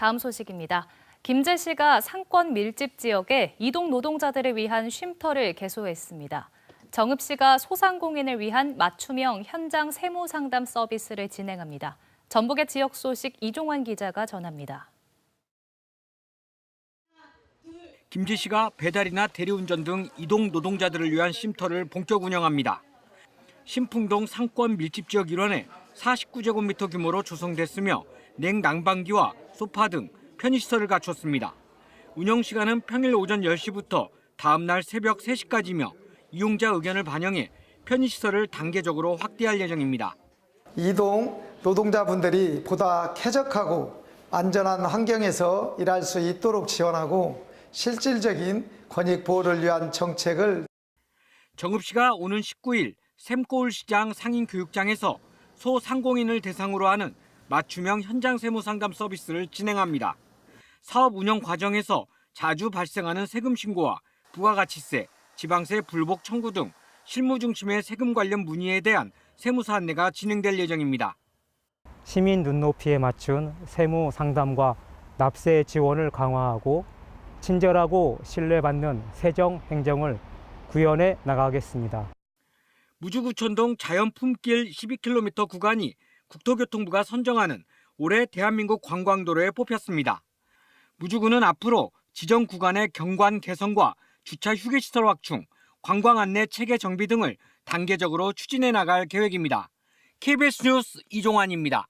다음 소식입니다. 김제시가 상권 밀집 지역에 이동 노동자들을 위한 쉼터를 개소했습니다. 정읍 시가 소상공인을 위한 맞춤형 현장 세무 상담 서비스를 진행합니다. 전북의 지역 소식 이종환 기자가 전합니다. 김제 시가 배달이나 대리운전 등 이동 노동자들을 위한 쉼터를 본격 운영합니다. 신풍동 상권 밀집 지역 일원에 49제곱미터 규모로 조성됐으며 냉난방기와 소파 등 편의시설을 갖췄습니다. 운영 시간은 평일 오전 10시부터 다음 날 새벽 3시까지며 이용자 의견을 반영해 편의시설을 단계적으로 확대할 예정입니다. 이동 노동자분들이 보다 쾌적하고 안전한 환경에서 일할 수 있도록 지원하고 실질적인 권익 보호를 위한 정책을 정읍시가 오는 19일 샘코울시장 상인교육장에서 소상공인을 대상으로 하는 맞춤형 현장 세무 상담 서비스를 진행합니다. 사업 운영 과정에서 자주 발생하는 세금 신고와 부가가치세, 지방세 불복 청구 등 실무 중심의 세금 관련 문의에 대한 세무사 안내가 진행될 예정입니다. 시민 눈높이에 맞춘 세무 상담과 납세 지원을 강화하고 친절하고 신뢰받는 세정 행정을 구현해 나가겠습니다. 무주구천동 자연품길 12km 구간이 국토교통부가 선정하는 올해 대한민국 관광도로에 뽑혔습니다. 무주구는 앞으로 지정 구간의 경관 개선과 주차 휴게시설 확충, 관광 안내 체계 정비 등을 단계적으로 추진해 나갈 계획입니다. KBS 뉴스 이종환입니다.